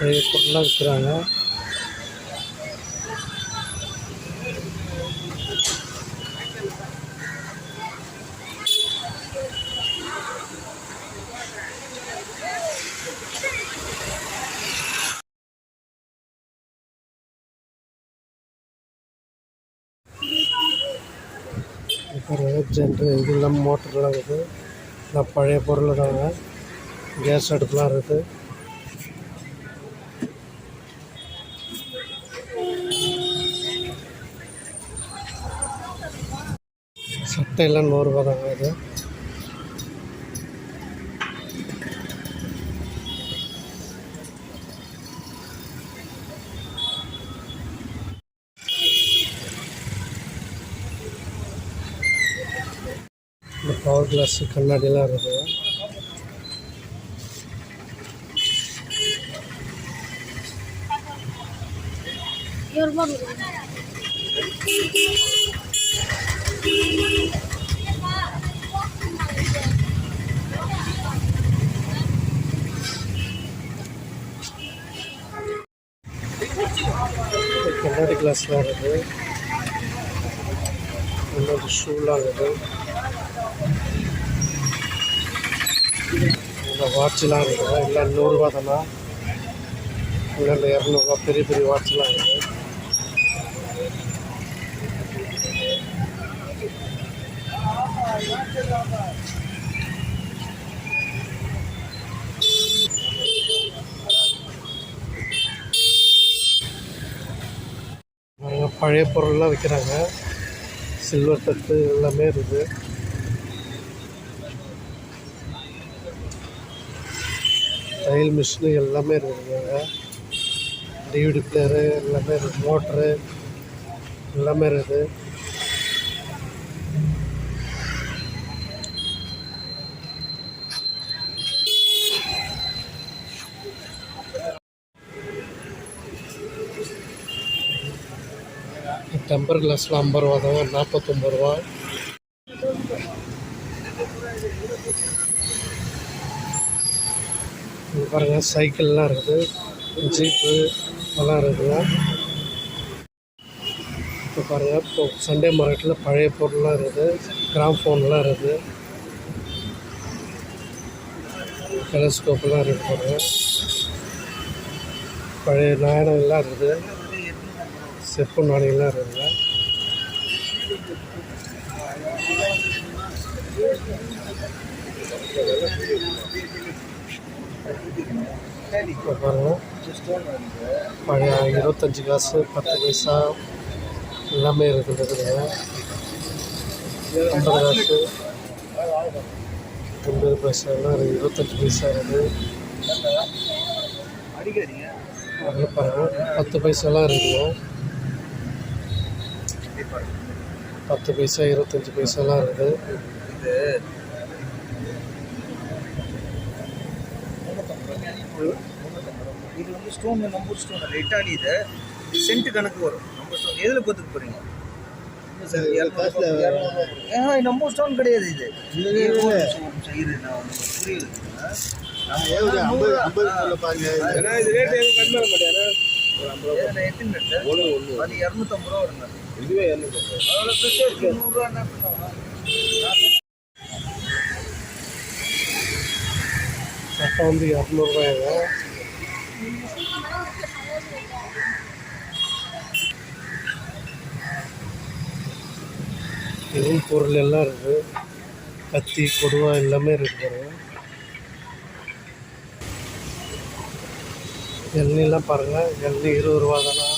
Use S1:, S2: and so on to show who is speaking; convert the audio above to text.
S1: பழைய பொருள்லாம் விற்கிறாங்க பாருங்க இது இதெல்லாம் மோட்டர்லாம் இருக்குது. எல்லாம் பழைய பொருள் தாங்க கேஸ் அடுப்புலாம் இருக்குது. சட்டையெல்லாம் நூறுரூவா தாங்க இது. இந்த பவர் கிளாஸ் கண்ணாடிலாம் இருக்குது. இந்த கண்ணாடி கிளாஸ்லாம் இருக்குது இன்னொரு ஷூலாம் இருக்குது இந்த வாட்செலாம் இருக்குது. எல்லாம் நூறுரூவா தானா? இல்லை இந்த இரநூறுவா பெரிய பெரிய வாட்செலாம் இருக்குது. பாருங்க, பழைய பொருள்லாம் விற்கிறாங்க சில்வர் தட்டு எல்லாமே இருக்குது. தையல் மிஷினு எல்லாமே இருக்குதுங்க டிவிடி பிளேயரு எல்லாமே இருக்குது. மோட்ரு எல்லாமே இருக்குது. டெம்பர் கிளாஸில் ஐம்பது ரூபா தான் நாற்பத்தொம்பது ரூபா இங்க பாருங்க சைக்கிள்லாம் இருக்குது. ஜீப்பு எல்லாம் இருக்குதுங்க இப்போ பாருங்க இப்போ சண்டே மார்க்கெட்டில் பழைய பொருள்லாம் இருக்குது. கிராம் ஃபோன்லாம் இருக்குது. டெலஸ்கோப்லாம் இருக்குது பாருங்க. பழைய நாணயம்லாம் இருக்குது. செப்பு நாணயம்லாம் இருக்குங்க. இப்போ பழைய இருபத்தஞ்சி காசு பத்து பைசா எல்லாமே இருக்குது இருக்குதுங்க ஐம்பது காசு ஐம்பது பைசா எல்லாம் இருக்குது இருபத்தஞ்சி பைசா இருக்குது அதில் பத்து பைசாலாம் இருக்குங்க பத்து பைசா இருபத்தஞ்சி பைசாலாம் இருக்குது
S2: இது வந்து ஸ்டோன் நம்பர் ஸ்டோன் இல்லை இட்டாலி இது சென்ட் கணக்கு வரும். நம்பர் ஸ்டோன் எதில் பார்த்துக்க போகிறீங்க நம்பர் ஸ்டோன் கிடையாது இது. இது
S3: ஏன்னா இது ரேட் எதுவும் கம்மி பண்ண மாட்டேன்
S2: ஏன்னா எத்தனை ரேட்டு? அது இரநூத்தம்பது ரூபா வருங்க
S3: இதுவே இரநூறு
S2: அதோட ஸ்பெஷல் நூறுரூவா என்ன பண்ணுவாங்க
S1: சட்டை வந்து இரநூறுபாயாங்க இதுவும் பொருள் எல்லாம் இருக்குது கத்தி கொடுவா எல்லாமே இருக்குது பாருங்க. பாருங்கள் எண்ணெய் இருபது ரூபா தானே?